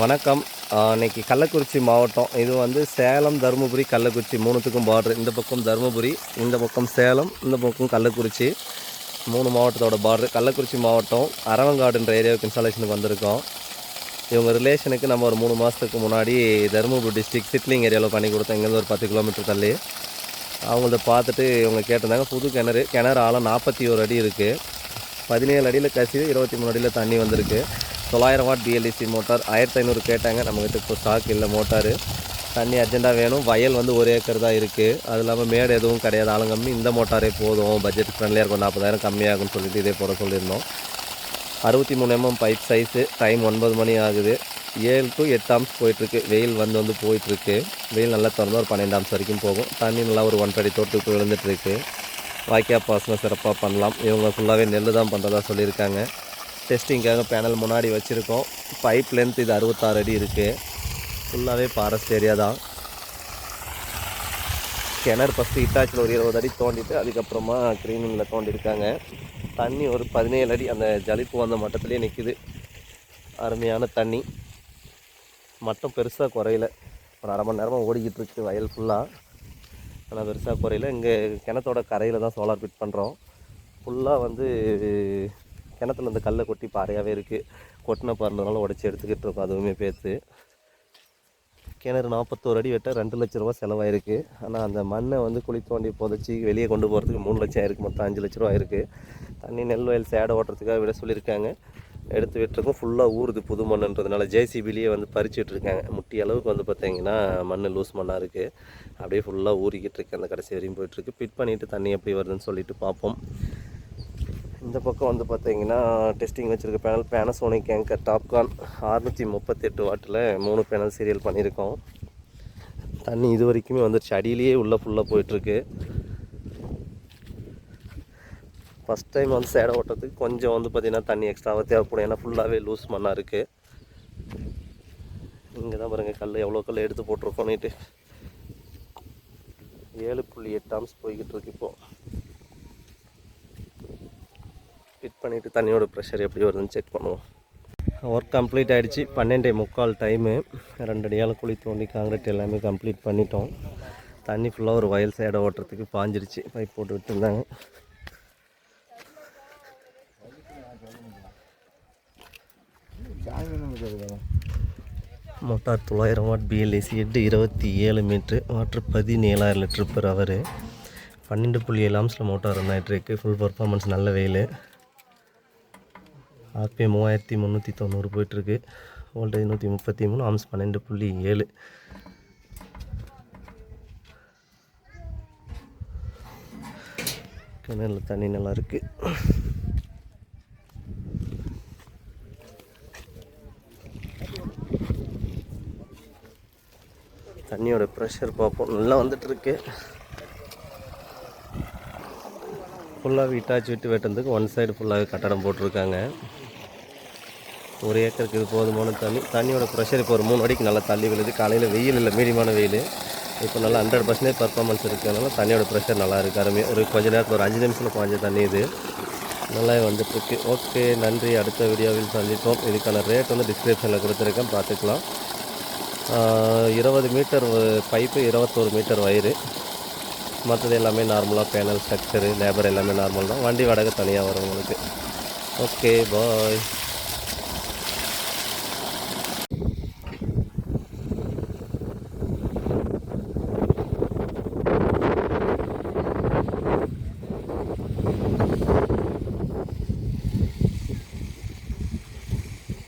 வணக்கம். இன்றைக்கி கள்ளக்குறிச்சி மாவட்டம். இது வந்து சேலம் தருமபுரி கள்ளக்குறிச்சி மூணுத்துக்கும் பார்டர் இந்த பக்கம் தருமபுரி இந்த பக்கம் சேலம் இந்த பக்கம் கள்ளக்குறிச்சி. மூணு மாவட்டத்தோட பார்டர் கள்ளக்குறிச்சி மாவட்டம் அரவங்காடுன்ற ஏரியாவுக்கு இன்ஸ்டாலேஷனுக்கு வந்திருக்கோம். இவங்க ரிலேஷனுக்கு நம்ம ஒரு மூணு மாதத்துக்கு முன்னாடி தருமபுரி டிஸ்ட்ரிக் சிட்லிங் ஏரியாவில் பண்ணி கொடுத்தோம். இங்கேருந்து ஒரு பத்து கிலோமீட்டர் தள்ளி. அவங்கள்ட்ட பார்த்துட்டு இவங்க கேட்டிருந்தாங்க புது கிணறு கிணறு ஆழம் நாற்பத்தி ஒரு அடி இருக்குது பதினேழு அடியில் கசிவு இருபத்தி மூணு அடியில் தண்ணி வந்திருக்கு. தொள்ளாயிரம் வாட் டிஎல்இசி மோட்டார். ஆயிரத்தி ஐநூறு கேட்டாங்க நம்மக்கிட்ட இப்போ ஸ்டாக் இல்லை மோட்டார். தண்ணி அர்ஜென்ட்டாக வேணும். வயல் வந்து ஒரு ஏக்கர் தான் இருக்குது அது இல்லாமல் மேடு எதுவும் கிடையாது. ஆளும் கம்மி. இந்த மோட்டாரே போதும். பட்ஜெட் ஃப்ரெண்ட்லியாக இருக்கும். நாற்பதாயிரம் கம்மியாகும்னு சொல்லிட்டு இதே போட சொல்லியிருந்தோம். அறுபத்தி மூணு எம்எம் பைப் சைஸு டைம் ஒன்பது மணி ஆகுது. ஏழு டு எட்டு ஆம்ஸ் போயிட்டுருக்கு. வெயில் வந்து வந்து போயிட்டுருக்கு. வெயில் நல்லா திறந்து ஒரு பன்னெண்டு ஆம்ஸ் வரைக்கும் போகும். தண்ணி நல்லா ஒரு ஒன்றரை தோட்டத்துக்கு விழுந்துட்டுருக்கு. வாய்க்கா பாசனம் சிறப்பாக பண்ணலாம். இவங்க ஃபுல்லாகவே நெல் தான் பண்ணுறதா சொல்லியிருக்காங்க. டெஸ்டிங்காக பேனல் முன்னாடி வச்சுருக்கோம். பைப் லென்த் இது அறுபத்தாறு அடி இருக்குது ஃபுல்லாகவே ஃபாரஸ்ட் ஏரியா தான். கிணறு ஃபஸ்ட்டு இட்டாச்சில் ஒரு இருபது அடி தோண்டிட்டு அதுக்கப்புறமா க்ரீனிங்கில் தோண்டியிருக்காங்க தண்ணி ஒரு பதினேழு அடி அந்த ஜலிப்பு வந்த மட்டத்துலேயே நிற்கிது அருமையான தண்ணி. மட்டம் பெருசாக குறையில. ஒரு அரை மணி நேரமாக ஓடிக்கிட்டுருக்கு வயல் ஃபுல்லாக ஆனால் பெருசாக குறையில. இங்கே கிணத்தோட கரையில் தான் சோலார் ஃபிட் பண்ணுறோம் ஃபுல்லாக வந்து கிணத்துல இந்த கல்லை கொட்டி பாறையாகவே இருக்குது கொட்டின பாருனால உடச்சி எடுத்துக்கிட்டு இருக்கோம். அதுவுமே பேத்து. கிணறு நாற்பத்தோரு அடி வெட்ட ரெண்டு லட்ச ரூபா செலவாயிருக்கு. ஆனால் அந்த மண்ணை வந்து குழி தோண்டி புதைச்சி வெளியே கொண்டு போகிறதுக்கு மூணு லட்சம் ஆயிருக்கு. மொத்தம் அஞ்சு லட்ச ரூபா இருக்குது தண்ணி நெல் வயல் சேடை ஓட்டுறதுக்காக விட சொல்லியிருக்காங்க. எடுத்து விட்டுருக்கோம். ஃபுல்லாக ஊறுது புது மண்ணுன்றதுனால ஜேசிபிலேயே வந்து பறிச்சுட்டு இருக்காங்க. முட்டி அளவுக்கு வந்து பார்த்தீங்கன்னா மண் லூஸ் மண்ணாக இருக்குது அப்படியே ஃபுல்லாக ஊறிக்கிட்டு இருக்கு. அந்த கடைசி வரையும் போயிட்டுருக்கு ஃபிட் பண்ணிவிட்டு தண்ணி எப்படி வருதுன்னு சொல்லிட்டு பார்ப்போம் இந்த பக்கம் வந்து பார்த்தீங்கன்னா டெஸ்டிங் வச்சுருக்க பேனல் பேனசோனிக் ஏங்கர் டாப்கான் அறுநூற்றி முப்பத்தெட்டு வாட்டில் மூணு பேனல் சீரியல் பண்ணியிருக்கோம் தண்ணி இது வரைக்குமே வந்துருச்சு. அடியிலேயே உள்ளே ஃபுல்லாக போயிட்டுருக்கு. ஃபஸ்ட் டைம் வந்து சேடை ஓட்டுறதுக்கு கொஞ்சம் வந்து பார்த்திங்கன்னா தண்ணி எக்ஸ்ட்ராவாக தேவைப்படும். ஏன்னா ஃபுல்லாகவே லூஸ் மண்ணாக இருக்குது இங்கே தான் பாருங்கள் கல் எவ்வளோ கல் எடுத்து போட்டிருக்கோம் நீட்டு ஏழு புள்ளி எட்டு ஆம்ஸ் போய்கிட்டு இருக்கு இப்போது ஃபிட் பண்ணிவிட்டு தண்ணியோட ப்ரெஷர் எப்படி வருதுன்னு செக் பண்ணுவோம். ஒர்க் கம்ப்ளீட் ஆகிடுச்சு பன்னெண்டே முக்கால் டைமு ரெண்டு அடியால் குழி தோண்டி காங்கிரீட் எல்லாமே கம்ப்ளீட் பண்ணிட்டோம். தண்ணி ஃபுல்லாக ஒரு வயல் சைடை ஓட்டுறதுக்கு பாஞ்சிருச்சு. பைப் போட்டு விட்டுருந்தாங்க மோட்டார் தொள்ளாயிரம் வாட் பிஎல்ஏசி எட்டு இருபத்தி ஏழு மீட்ரு வாட்ரு பதினேழாயிரம் லிட்ரு பெர் ஹவரு பன்னெண்டு புள்ளி ஏழு ஆம்ஸில் மோட்டார் ரன் ஆகிட்டுருக்கு ஃபுல் பர்ஃபார்மன்ஸ் நல்ல வெயில். ஆர்பிஎம் மூவாயிரத்தி முந்நூற்றி தொண்ணூறு போயிட்டுருக்கு. வோல்டேஜ் நூற்றி முப்பத்தி மூணு ஆம்ஸ் பன்னெண்டு புள்ளி ஏழு. கிணறுல தண்ணி நல்லா இருக்குது தண்ணியோட ப்ரெஷர் பார்ப்போம். நல்லா வந்துட்டுருக்கு. ஃபுல்லாக இட்டாச்சி விட்டு வெட்டுறதுக்கு ஒன் சைடு ஃபுல்லாகவே கட்டடம் போட்டிருக்காங்க. ஒரு ஏக்கருக்கு இது போதுமான தண்ணி. தண்ணியோட ப்ரெஷர் இப்போ ஒரு மூணு அடிக்கு நல்லா தள்ளி விழுது. காலையில் வெயில் இல்லை மீடியமான வெயில். இப்போ நல்லா ஹண்ட்ரட் பர்சன்டேஜ் பர்ஃபார்மன்ஸ் இருக்கிறதுனால தண்ணியோட ப்ரெஷர் நல்லா இருக்குது அருமையாக ஒரு கொஞ்ச நேரத்தில் ஒரு அஞ்சு நிமிஷத்தில் பாஞ்ச தண்ணி இது. நல்லா வந்துட்டுருக்கு ஓகே நன்றி. அடுத்த வீடியோவில் சந்திப்போம். இதுக்கான ரேட் வந்து டிஸ்கிரிப்ஷனில் கொடுத்துருக்கேன். பார்த்துக்கலாம். இருபது மீட்டர் பைப்பு இருபத்தோரு மீட்டர் வயிறு. மற்றது எல்லாமே நார்மலாக பேனல் ஸ்ட்ரக்சரு லேபர் எல்லாமே நார்மல் தான். வண்டி வாடகை தனியாக வரும் உங்களுக்கு. Okay bye